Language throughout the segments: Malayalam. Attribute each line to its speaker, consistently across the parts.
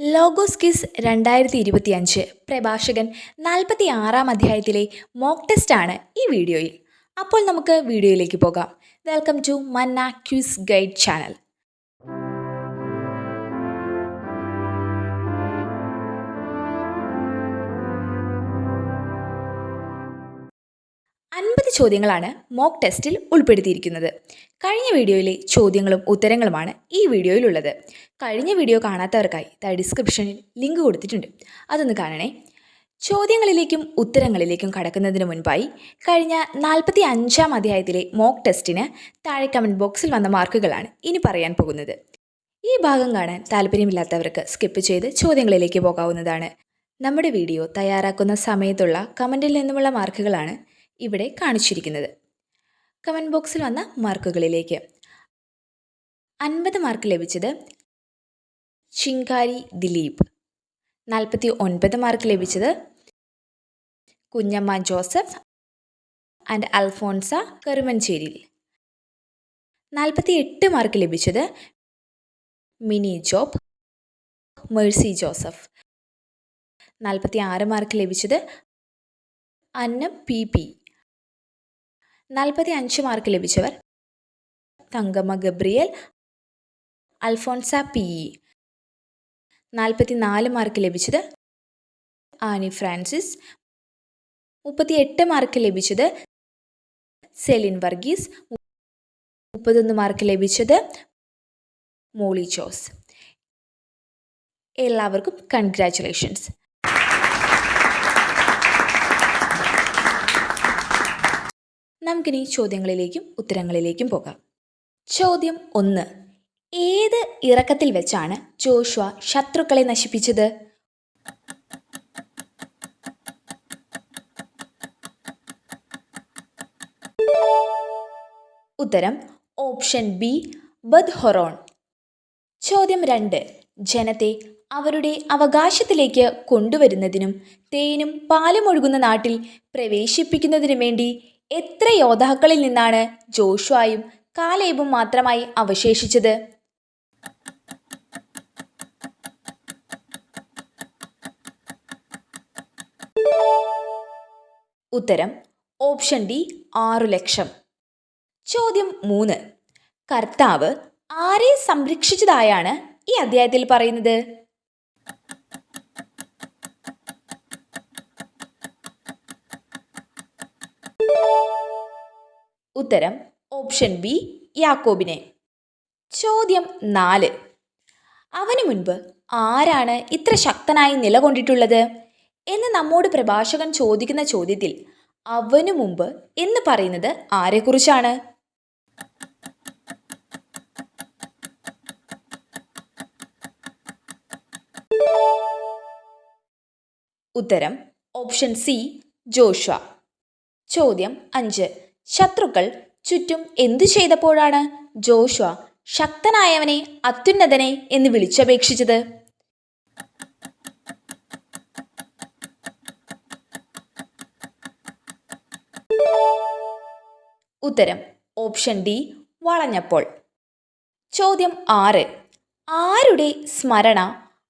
Speaker 1: ലോഗോസ് കിസ് രണ്ടായിരത്തി ഇരുപത്തി അഞ്ച് പ്രഭാഷകൻ നാൽപ്പത്തി ആറാം അധ്യായത്തിലെ മോക്ക് ടെസ്റ്റ് ആണ് ഈ വീഡിയോയിൽ. അപ്പോൾ നമുക്ക് വീഡിയോയിലേക്ക് പോകാം. വെൽക്കം ടു മന്ന ക്യൂസ് ഗൈഡ് ചാനൽ. ചോദ്യങ്ങളാണ് മോക്ക് ടെസ്റ്റിൽ ഉൾപ്പെടുത്തിയിരിക്കുന്നത്. കഴിഞ്ഞ വീഡിയോയിലെ ചോദ്യങ്ങളും ഉത്തരങ്ങളുമാണ് ഈ വീഡിയോയിലുള്ളത്. കഴിഞ്ഞ വീഡിയോ കാണാത്തവർക്കായി താ ഡിസ്ക്രിപ്ഷനിൽ ലിങ്ക് കൊടുത്തിട്ടുണ്ട്. അതൊന്ന് കാണണേ. ചോദ്യങ്ങളിലേക്കും ഉത്തരങ്ങളിലേക്കും കടക്കുന്നതിന് മുൻപായി കഴിഞ്ഞ നാൽപ്പത്തി അഞ്ചാം അധ്യായത്തിലെ മോക്ക് ടെസ്റ്റിന് താഴെ കമന്റ് ബോക്സിൽ വന്ന മാർക്കുകളാണ് ഇനി പറയാൻ പോകുന്നത്. ഈ ഭാഗം കാണാൻ താല്പര്യമില്ലാത്തവർക്ക് സ്കിപ്പ് ചെയ്ത് ചോദ്യങ്ങളിലേക്ക് പോകാവുന്നതാണ്. നമ്മുടെ വീഡിയോ തയ്യാറാക്കുന്ന സമയത്തുള്ള കമന്റിൽ നിന്നുമുള്ള മാർക്കുകളാണ് ഇവിടെ കാണിച്ചിരിക്കുന്നത്. കമന്റ് ബോക്സിൽ വന്ന മാർക്കുകളിലേക്ക് അൻപത് മാർക്ക് ലഭിച്ചത് ചിങ്കാരി ദിലീപ്. നാൽപ്പത്തി ഒൻപത് മാർക്ക് ലഭിച്ചത് കുഞ്ഞമ്മ ജോസഫ് ആൻഡ് അൽഫോൺസ കരുമഞ്ചേരിൽ നാൽപ്പത്തി എട്ട് മാർക്ക് ലഭിച്ചത് മിനി ജോബ് മേഴ്സി ജോസഫ്. നാൽപ്പത്തി ആറ് മാർക്ക് ലഭിച്ചത് അന്ന പി പി. നാൽപ്പത്തി അഞ്ച് mark ലഭിച്ചവർ Thankamma Gabriel Alphonsa P. E. നാൽപ്പത്തി നാല് മാർക്ക് ലഭിച്ചത് ആനി ഫ്രാൻസിസ്. മുപ്പത്തി എട്ട് മാർക്ക് ലഭിച്ചത് സെലിൻ വർഗീസ്. മുപ്പത്തൊന്ന് മാർക്ക് ലഭിച്ചത് മോളി ജോസ്. എല്ലാവർക്കും കൺഗ്രാറ്റുലേഷൻസ് നമുക്കിനി ചോദ്യങ്ങളിലേക്കും ഉത്തരങ്ങളിലേക്കും പോകാം. ചോദ്യം ഒന്ന്. ഏത് ഇറക്കത്തിൽ വെച്ചാണ് ജോഷ്വ ശത്രുക്കളെ നശിപ്പിച്ചത്? ഉത്തരം ഓപ്ഷൻ ബി ബദ് ഹൊറോൺ ചോദ്യം രണ്ട്. ജനത്തെ അവരുടെ അവകാശത്തിലേക്ക് കൊണ്ടുവരുന്നതിനും തേനും പാലും ഒഴുകുന്ന നാട്ടിൽ പ്രവേശിപ്പിക്കുന്നതിനും വേണ്ടി എത്ര യോദ്ധാക്കളിൽ നിന്നാണ് ജോഷുവായും കാലേബും മാത്രമായി അവശേഷിച്ചത്? ഉത്തരം ഓപ്ഷൻ ഡി ആറു ലക്ഷം. ചോദ്യം മൂന്ന്. കർത്താവ് ആരെ സംരക്ഷിച്ചതായാണ് ഈ അധ്യായത്തിൽ പറയുന്നത്? ഉത്തരം ഓപ്ഷൻ ബി യാക്കോബിനെ. ചോദ്യം നാല്. അവന് മുൻപ് ആരാണ് ഇത്ര ശക്തനായി നിലകൊണ്ടിട്ടുള്ളത്? എന്ന് നമ്മോട് പ്രഭാഷകൻ ചോദിക്കുന്ന ചോദ്യത്തിൽ അവനു മുമ്പ് എന്ന് പറയുന്നത് ആരെക്കുറിച്ചാണ്? ഉത്തരം ഓപ്ഷൻ സി ജോഷ ചോദ്യം അഞ്ച്. ശത്രുക്കൾ ചുറ്റും എന്തു ചെയ്തപ്പോഴാണ് ജോഷ്വ ശക്തനായവനെ അത്യുന്നതനെ എന്ന് വിളിച്ചപേക്ഷിച്ചത്? ഉത്തരം ഓപ്ഷൻ ഡി വളഞ്ഞപ്പോൾ. ചോദ്യം ആറ് ആരുടെ സ്മരണ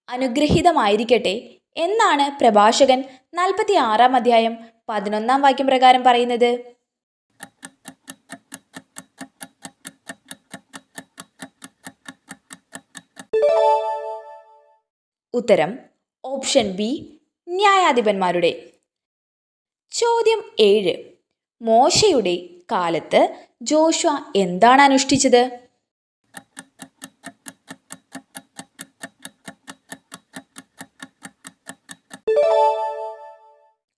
Speaker 1: അനുഗ്രഹീതമായിരിക്കട്ടെ എന്നാണ് പ്രഭാഷകൻ നാൽപ്പത്തി ആറാം അധ്യായം പതിനൊന്നാം വാക്യം പ്രകാരം പറയുന്നത്? ഉത്തരം ഓപ്ഷൻ ബി ന്യായാധിപന്മാരുടെ. ചോദ്യം ഏഴ്. മോശയുടെ കാലത്ത് ജോഷ്വ എന്താണ് അനുഷ്ഠിച്ചത്?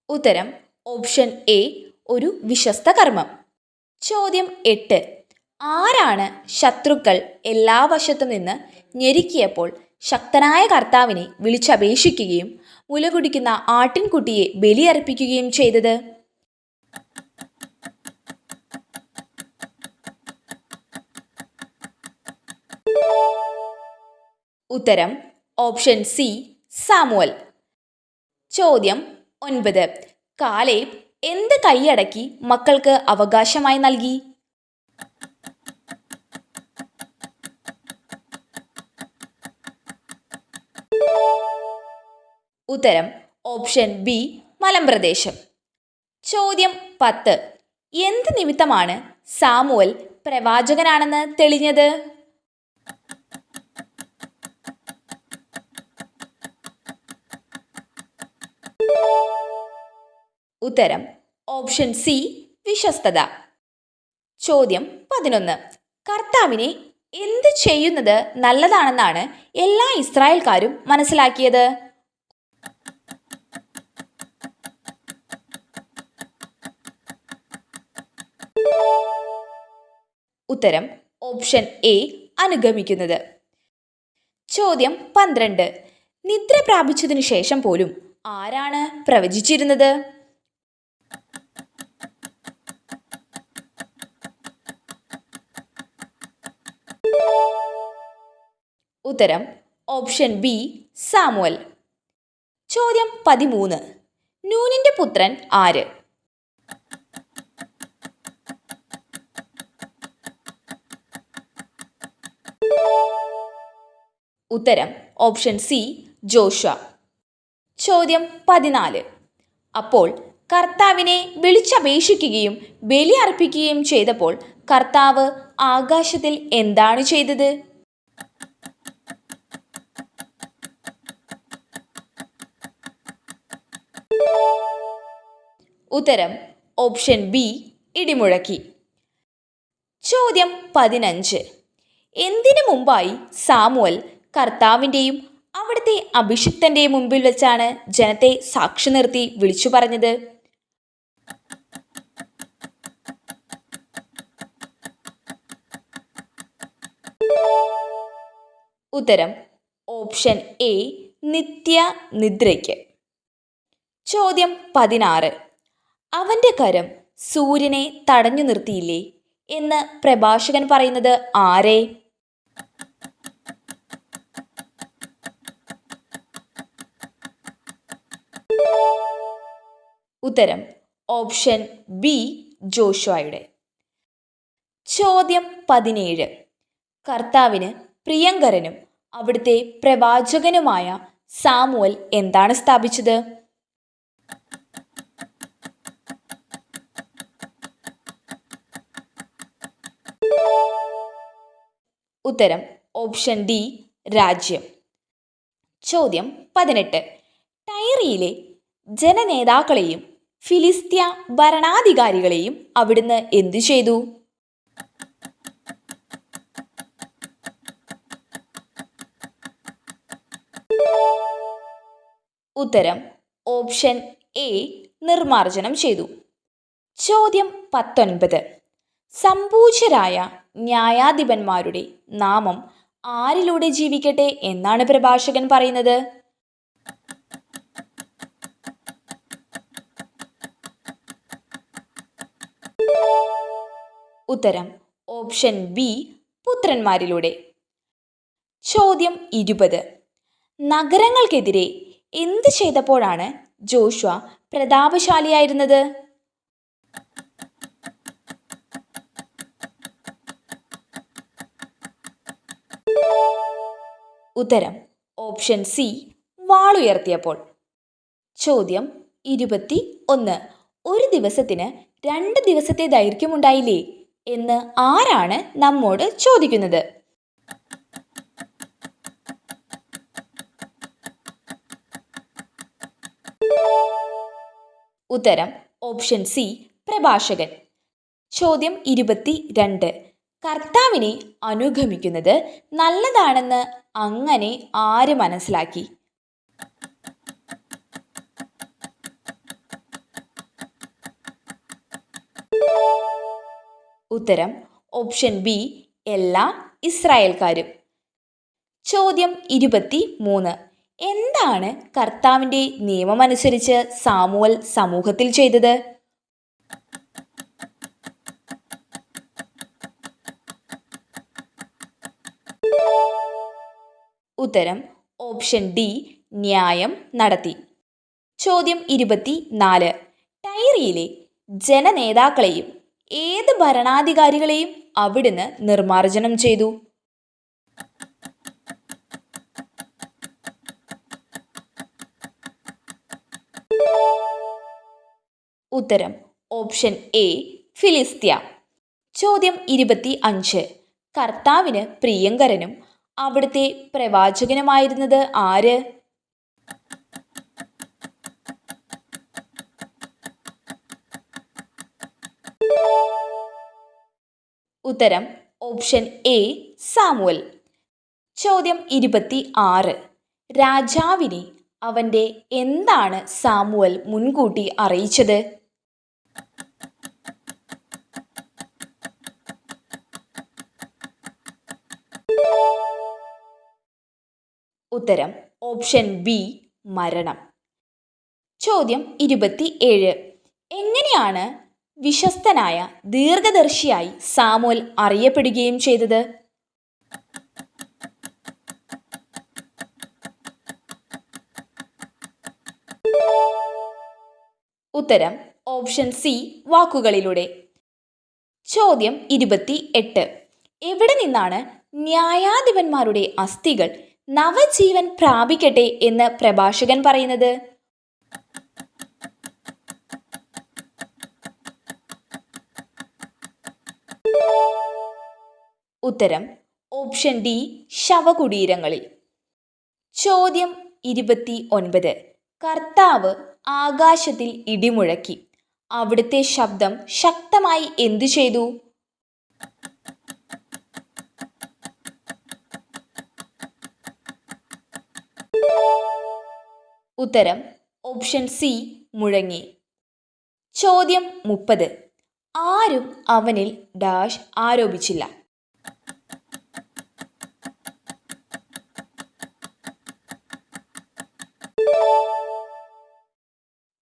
Speaker 1: ഉത്തരം ഓപ്ഷൻ എ ഒരു വിശ്വസ്ത കർമ്മം. ചോദ്യം എട്ട്. ആരാണ് ശത്രുക്കൾ എല്ലാ വശത്തു നിന്ന് ഞെരുക്കിയപ്പോൾ ശക്തനായ കർത്താവിനെ വിളിച്ചപേക്ഷിക്കുകയും മുലകുടിക്കുന്ന ആട്ടിൻകുട്ടിയെ ബലിയർപ്പിക്കുകയും ചെയ്തത്. ഉത്തരം ഓപ്ഷൻ സി സാമുവൽ. ചോദ്യം ഒൻപത്. കാലേബ് എന്ത് കൈയടക്കി മക്കൾക്ക് അവകാശമായി നൽകി? ഉത്തരം ഓപ്ഷൻ ബി മലമ്പ്രദേശം. ചോദ്യം പത്ത്. എന്ത് നിമിത്തമാണ് സാമുവൽ പ്രവാചകനാണെന്ന് തെളിഞ്ഞത്? ഉത്തരം ഓപ്ഷൻ സി വിശ്വസ്തത. ചോദ്യം പതിനൊന്ന്. കർത്താവിനെ എന്ത് ചെയ്യുന്നത് നല്ലതാണെന്നാണ് എല്ലാ ഇസ്രായേൽക്കാരും മനസ്സിലാക്കിയത്? ഉത്തരം ഓപ്ഷൻ എ അനുഗമിക്കുന്നത്. ചോദ്യം പന്ത്രണ്ട്. നിദ്ര പ്രാപിച്ചതിനു ശേഷം പോലും ആരാണ് പ്രവചിച്ചിരുന്നത്? ഉത്തരം ഓപ്ഷൻ ബി സാമുവൽ. ചോദ്യം പതിമൂന്ന്. നൂനിന്റെ പുത്രൻ ആര്? ഉത്തരം ഓപ്ഷൻ സി ജോഷ ചോദ്യം പതിനാല്. അപ്പോൾ കർത്താവിനെ വിളിച്ചപേക്ഷിക്കുകയും ബലി അർപ്പിക്കുകയും ചെയ്തപ്പോൾ കർത്താവ് ആകാശത്തിൽ എന്താണ് ചെയ്തത്? ഉത്തരം ഓപ്ഷൻ ബി ഇടിമുഴക്കി. ചോദ്യം പതിനഞ്ച്. എന്തിനു മുമ്പായി സാമുവൽ കർത്താവിന്റെയും അവിടുത്തെ അഭിഷിക്തന്റെയും മുമ്പിൽ വെച്ചാണ് ജനത്തെ സാക്ഷി നിർത്തി വിളിച്ചു പറഞ്ഞത്. ഉത്തരം ഓപ്ഷൻ എ നിത്യ നിദ്രയ്ക്ക്. ചോദ്യം പതിനാറ്. അവന്റെ കരം സൂര്യനെ തടഞ്ഞു നിർത്തിയില്ലേ എന്ന് പ്രഭാഷകൻ പറയുന്നത് ആരെ? ഉത്തരം ഓപ്ഷൻ ബി ജോഷുവയുടെ. ചോദ്യം പതിനേഴ്. കർത്താവിന് പ്രിയങ്കരനും അവിടുത്തെ പ്രവാചകനുമായ സാമുവൽ എന്താണ് സ്ഥാപിച്ചത്? ഉത്തരം ഓപ്ഷൻ ഡി രാജ്യം. ചോദ്യം പതിനെട്ട്. ടൈറിയിലെ ജനനേതാക്കളെയും ഫിലിസ്ത്യ ഭരണാധികാരികളെയും അവിടുന്ന് എന്തു ചെയ്തു? ഉത്തരം ഓപ്ഷൻ എ നിർമാർജനം ചെയ്തു. ചോദ്യം പത്തൊൻപത്. സമ്പൂജ്യരായ ന്യായാധിപന്മാരുടെ നാമം ആരിലൂടെ ജീവിക്കട്ടെ എന്നാണ് പ്രഭാഷകൻ പറയുന്നത്? ഉത്തരം ഓപ്ഷൻ ബി പുത്രന്മാരിലൂടെ. ചോദ്യം ഇരുപത്. നഗരങ്ങൾക്കെതിരെ എന്ത് ചെയ്തപ്പോഴാണ് ജോഷ്വ പ്രതാപശാലിയായിരുന്നത്? ഉത്തരം ഓപ്ഷൻ സി വാളുയർത്തിയപ്പോൾ. ചോദ്യം ഇരുപത്തി ഒന്ന് ഒരു ദിവസത്തിന് രണ്ട് ദിവസത്തെ ദൈർഘ്യമുണ്ടായില്ലേ എന്ന് ആരാണ് നമ്മോട് ചോദിക്കുന്നത്? ഉത്തരം ഓപ്ഷൻ സി പ്രഭാഷകൻ. ചോദ്യം ഇരുപത്തി രണ്ട് കർത്താവിനെ അനുഗമിക്കുന്നത് നല്ലതാണെന്ന് അങ്ങനെ ആര് മനസ്സിലാക്കി? ഉത്തരം ഓപ്ഷൻ ബി എല്ലാ ഇസ്രായേൽക്കാരും. ചോദ്യം ഇരുപത്തി മൂന്ന് എന്താണ് കർത്താവിന്റെ നിയമമനുസരിച്ച് സാമുവൽ സമൂഹത്തിൽ ചെയ്തത്? ഉത്തരം ഓപ്ഷൻ ഡി ന്യായം നടത്തി. ചോദ്യം ഇരുപത്തി നാല് ടൈറിയിലെ ജനനേതാക്കളെയും ഏത് ഭരണാധികാരികളെയും അവിടുന്ന് നിർമാർജനം ചെയ്തു. ഉത്തരം. ഓപ്ഷൻ എ ഫിലിസ്ത്യ ചോദ്യം ഇരുപത്തി അഞ്ച് കർത്താവിന് പ്രിയങ്കരനും അവിടുത്തെ പ്രവാചകനുമായിരുന്നത് ആര്? ഉത്തരം ഓപ്ഷൻ എ സാമുവൽ. ചോദ്യം ഇരുപത്തി ആറ് രാജാവിനെ അവന്റെ എന്താണ് സാമുവൽ മുൻകൂട്ടി അറിയിച്ചത്? ഉത്തരം ഓപ്ഷൻ ബി മരണം. ചോദ്യം ഇരുപത്തി ഏഴ് എങ്ങനെയാണ് വിശ്വസ്തനായ ദീർഘദർശിയായി സാമുവൽ അറിയപ്പെടുകയും ചെയ്തത്. ഉത്തരം ഓപ്ഷൻ സി വാക്കുകളിലൂടെ. ചോദ്യം ഇരുപത്തി എട്ട് എവിടെ നിന്നാണ് ന്യായാധിപന്മാരുടെ അസ്ഥികൾ നവജീവൻ പ്രാപിക്കട്ടെ എന്ന് പ്രഭാഷകൻ പറയുന്നത്? ഉത്തരം ഓപ്ഷൻ ഡി ശവകുടീരങ്ങളിൽ. ചോദ്യം ഇരുപത്തി ഒൻപത് കർത്താവ് ആകാശത്തിൽ ഇടിമുഴക്കി. അവിടുത്തെ ശബ്ദം ശക്തമായി എന്തു ചെയ്തു? ഉത്തരം ഓപ്ഷൻ സി മുഴങ്ങി. ചോദ്യം മുപ്പത്. ആരും അവനിൽ ഡാഷ് ആരോപിച്ചില്ല.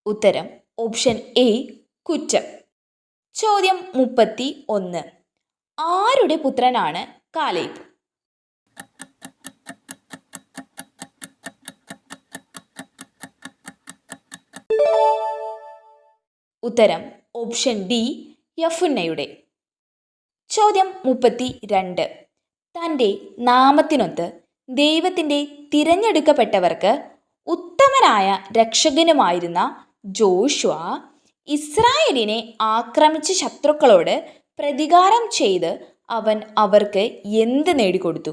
Speaker 1: ഉത്തരം ഓപ്ഷൻ എ കുറ്റം. ചോദ്യം മുപ്പത്തി ഒന്ന് ആരുടെ പുത്രനാണ് കാലേബ്? ഉത്തരം ഓപ്ഷൻ ഡി യഫുന്നയുടെ. ചോദ്യം മുപ്പത്തി രണ്ട് തന്റെ നാമത്തിനൊത്ത് ദൈവത്തിന്റെ തിരഞ്ഞെടുക്കപ്പെട്ടവർക്ക് ഉത്തമനായ രക്ഷകനുമായിരുന്ന ജോഷുവ ഇസ്രായേലിനെ ആക്രമിച്ച ശത്രുക്കളോട് പ്രതികാരം ചെയ്ത് അവൻ അവർക്ക് എന്ത് നേടിക്കൊടുത്തു?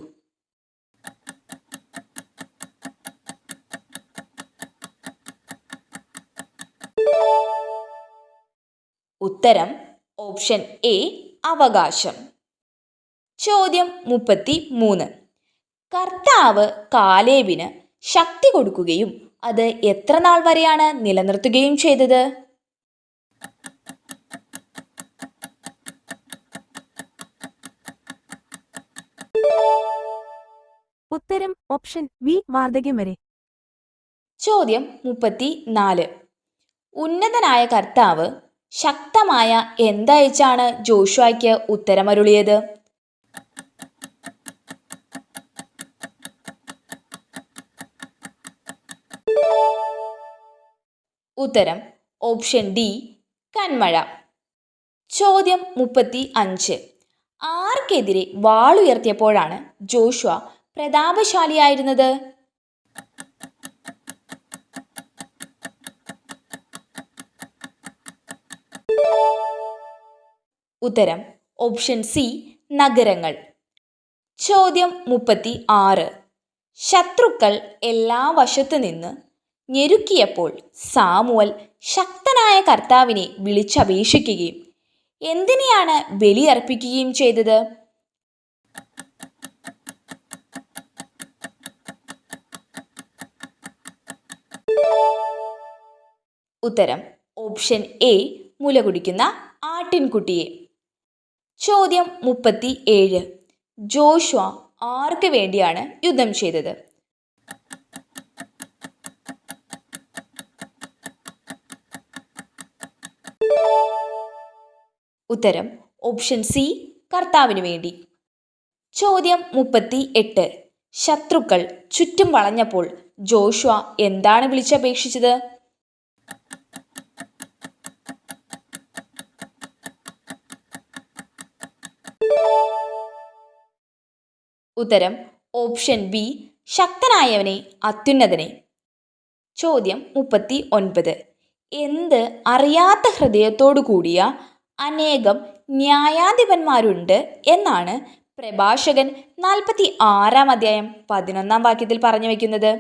Speaker 1: ഉത്തരം ഓപ്ഷൻ എ അവകാശം. ചോദ്യം മുപ്പത്തി മൂന്ന് കർത്താവ് കാലേബിന് ശക്തി കൊടുക്കുകയും അത് എത്ര നാൾ വരെയാണ് നിലനിർത്തുകയും ചെയ്തത്?
Speaker 2: ഉത്തരം ഓപ്ഷൻ വി വാർദ്ധക്യം വരെ.
Speaker 1: ചോദ്യം മുപ്പത്തി നാല് ഉന്നതനായ കർത്താവ് ശക്തമായ എന്തയച്ചാണ് ജോഷുവയ്ക്ക് ഉത്തരമരുളിയത്? ഉത്തരം ഓപ്ഷൻ ഡി കന്മഴ. ചോദ്യം മുപ്പത്തി അഞ്ച് ആർക്കെതിരെ വാളുയർത്തിയപ്പോഴാണ് ജോഷുവ പ്രതാപശാലിയായിരുന്നത്? ഉത്തരം ഓപ്ഷൻ സി നഗരങ്ങൾ. ചോദ്യം മുപ്പത്തി ആറ് ശത്രുക്കൾ എല്ലാ വശത്തു നിന്ന് ഞെരുക്കിയപ്പോൾ സാമുവൽ ശക്തനായ കർത്താവിനെ വിളിച്ചപേക്ഷിക്കുകയും എന്തിനെയാണ് ബലിയർപ്പിക്കുകയും ചെയ്തത്? ഉത്തരം ഓപ്ഷൻ എ മുല കുടിക്കുന്ന ആട്ടിൻകുട്ടിയെ. ചോദ്യം മുപ്പത്തി ഏഴ് ജോഷ്വ ആർക്ക് വേണ്ടിയാണ് യുദ്ധം ചെയ്തത്? ഉത്തരം ഓപ്ഷൻ സി കർത്താവിന് വേണ്ടി. ചോദ്യം മുപ്പത്തി എട്ട് ശത്രുക്കൾ ചുറ്റും വളഞ്ഞപ്പോൾ ജോഷ്വ എന്താണ് വിളിച്ചപേക്ഷിച്ചത്? ഉത്തരം ഓപ്ഷൻ ബി ശക്തനായവനെ അത്യുന്നതനെ. ചോദ്യം മുപ്പത്തി ഒൻപത് എന്ത് അറിയാത്ത ഹൃദയത്തോടു കൂടിയ അനേകം ന്യായാധിപന്മാരുണ്ട് എന്നാണ് പ്രഭാഷകൻ നാൽപ്പത്തി ആറാം അധ്യായം പതിനൊന്നാം വാക്യത്തിൽ പറഞ്ഞു വയ്ക്കുന്നത്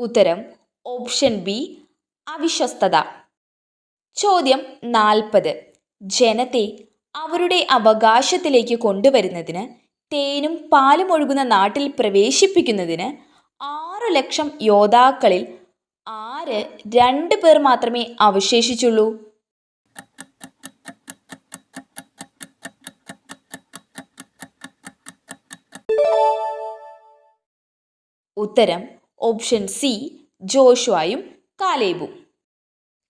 Speaker 1: ഉത്തരം ഓപ്ഷൻ ബി അവിശ്വസ്തത. ചോദ്യം നാൽപ്പത്. ജനത്തെ അവരുടെ അവകാശത്തിലേക്ക് കൊണ്ടുവരുന്നതിന് തേനും പാലും ഒഴുകുന്ന നാട്ടിൽ പ്രവേശിപ്പിക്കുന്നതിന് ആറു ലക്ഷം യോദ്ധാക്കളിൽ ആറ് രണ്ട് പേർ മാത്രമേ അവശേഷിച്ചുള്ളൂ? ഉത്തരം ഓപ്ഷൻ സി ജോഷുവായും കാലേബും.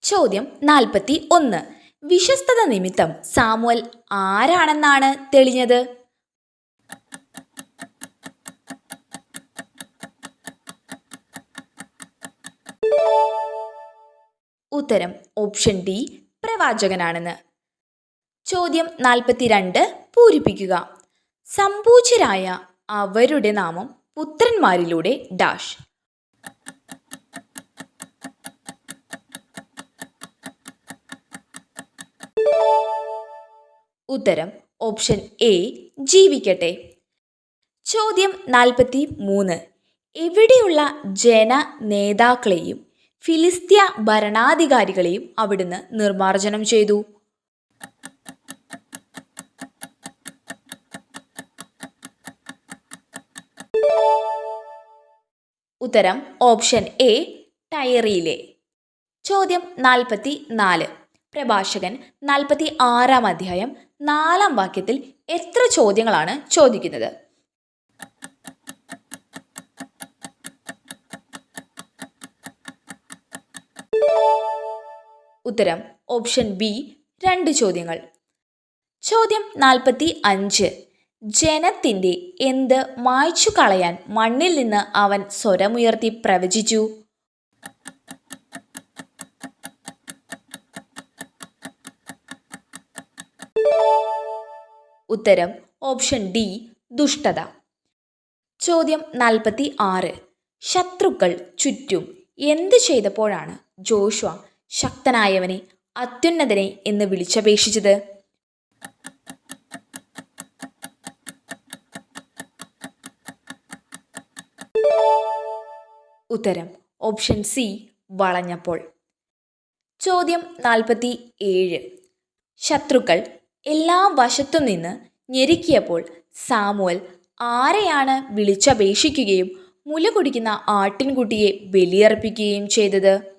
Speaker 1: ചോദ്യം നാൽപ്പത്തി ഒന്ന് വിശ്വസ്തത നിമിത്തം സാമുവൽ ആരാണെന്നാണ് തെളിഞ്ഞത്? ഉത്തരം ഓപ്ഷൻ ഡി പ്രവാചകനാണെന്ന്. ചോദ്യം നാൽപ്പത്തിരണ്ട് പൂരിപ്പിക്കുക. സമ്പൂജ്യരായ അവരുടെ നാമം പുത്രന്മാരിലൂടെ ഡാഷ്. ഉത്തരം ഓപ്ഷൻ എ ജീവിക്കട്ടെ. ചോദ്യം നാൽപ്പത്തി മൂന്ന് എവിടെയുള്ള ജന നേതാക്കളെയും ഫിലിസ്തീയ ഭരണാധികാരികളെയും അവിടുന്ന് നിർമ്മാർജനം ചെയ്തു? ഉത്തരം ഓപ്ഷൻ എ ടയറിയിലെ ചോദ്യം നാൽപ്പത്തി നാല് പ്രഭാഷകൻ നാൽപ്പത്തി ആറാം അധ്യായം നാലാം വാക്യത്തിൽ എത്ര ചോദ്യങ്ങളാണ് ചോദിക്കുന്നത്? ഉത്തരം ഓപ്ഷൻ ബി രണ്ട് ചോദ്യങ്ങൾ. ചോദ്യം നാൽപ്പത്തി അഞ്ച് ജനത്തിന്റെ എന്ത് മായ്ച്ചു കളയാൻ മണ്ണിൽ നിന്ന് അവൻ സ്വരമുയർത്തി പ്രവചിച്ചു? ഉത്തരം ഓപ്ഷൻ ഡി ദുഷ്ടത. ചോദ്യം നാൽപ്പത്തി ആറ് ശത്രുക്കൾ ചുറ്റും എന്ത് ചെയ്തപ്പോഴാണ് ജോഷുവ ശക്തനായവനെ അത്യുന്നതനെ എന്ന് വിളിച്ചപേക്ഷിച്ചത്? ഉത്തരം ഓപ്ഷൻ സി വളഞ്ഞപ്പോൾ. ചോദ്യം നാൽപ്പത്തി ഏഴ് ശത്രുക്കൾ എല്ലാ വശത്തും നിന്ന് ഞെരുക്കിയപ്പോൾ സാമുവൽ ആരെയാണ് വിളിച്ചപേക്ഷിക്കുകയും മുല കുടിക്കുന്ന ആട്ടിൻകുട്ടിയെ ബലിയർപ്പിക്കുകയും ചെയ്തത്?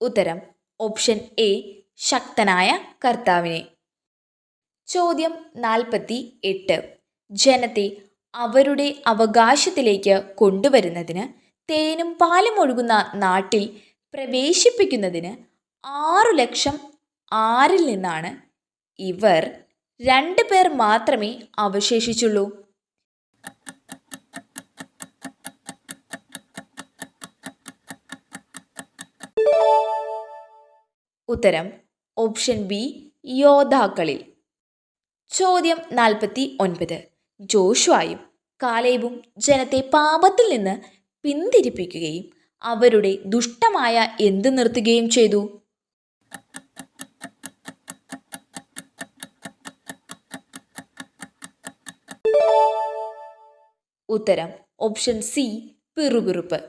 Speaker 1: ഉത്തരം. ഓപ്ഷൻ എ ശക്തനായ കർത്താവിനെ. ചോദ്യം നാൽപ്പത്തി എട്ട്. ജനത്തെ അവരുടെ അവകാശത്തിലേക്ക് കൊണ്ടുവരുന്നതിന് തേനും പാലും ഒഴുകുന്ന നാട്ടിൽ പ്രവേശിപ്പിക്കുന്നതിന് ആറു ലക്ഷം ആറിൽ നിന്നാണ് ഇവർ രണ്ട് പേർ മാത്രമേ അവശേഷിച്ചുള്ളൂ. ഉത്തരം ഓപ്ഷൻ ബി യോദ്ധാക്കളിൽ. ചോദ്യം നാൽപ്പത്തി ഒൻപത്. ജോഷുവായും കാലേബും ജനത്തെ പാപത്തിൽ നിന്ന് പിന്തിരിപ്പിക്കുകയും അവരുടെ ദുഷ്ടമായ എന്ത് നിർത്തുകയും ചെയ്തു? ഉത്തരം ഓപ്ഷൻ സി പിറുപിറുപ്പ്.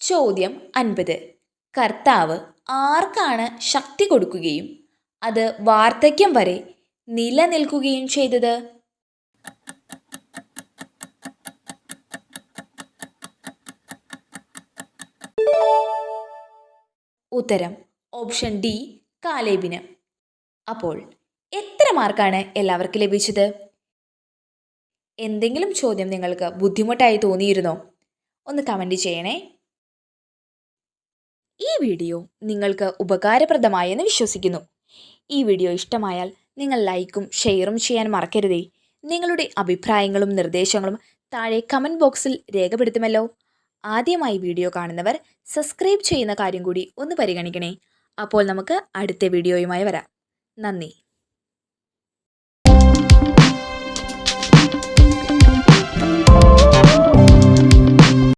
Speaker 1: ചോദ്യം അൻപത്. കർത്താവ് ആർക്കാണ് ശക്തി കൊടുക്കുകയും അത് വാർദ്ധക്യം വരെ നിലനിൽക്കുകയും ചെയ്തത്? ഉത്തരം ഓപ്ഷൻ ഡി കാലേബിന്. അപ്പോൾ എത്ര മാർക്കാണ് എല്ലാവർക്കും ലഭിച്ചത്? എന്തെങ്കിലും ചോദ്യം നിങ്ങൾക്ക് ബുദ്ധിമുട്ടായി തോന്നിയിരുന്നോ? ഒന്ന് കമന്റ് ചെയ്യണേ. ഈ വീഡിയോ നിങ്ങൾക്ക് ഉപകാരപ്രദമായെന്ന് വിശ്വസിക്കുന്നു. ഈ വീഡിയോ ഇഷ്ടമായാൽ നിങ്ങൾ ലൈക്കും ഷെയറും ചെയ്യാൻ മറക്കരുതേ. നിങ്ങളുടെ അഭിപ്രായങ്ങളും നിർദ്ദേശങ്ങളും താഴെ കമന്റ് ബോക്സിൽ രേഖപ്പെടുത്തുമല്ലോ. ആദ്യമായി വീഡിയോ കാണുന്നവർ സബ്സ്ക്രൈബ് ചെയ്യുന്ന കാര്യം കൂടി ഒന്ന് പരിഗണിക്കണേ. അപ്പോൾ നമുക്ക് അടുത്ത വീഡിയോയുമായി വരാം. നന്ദി.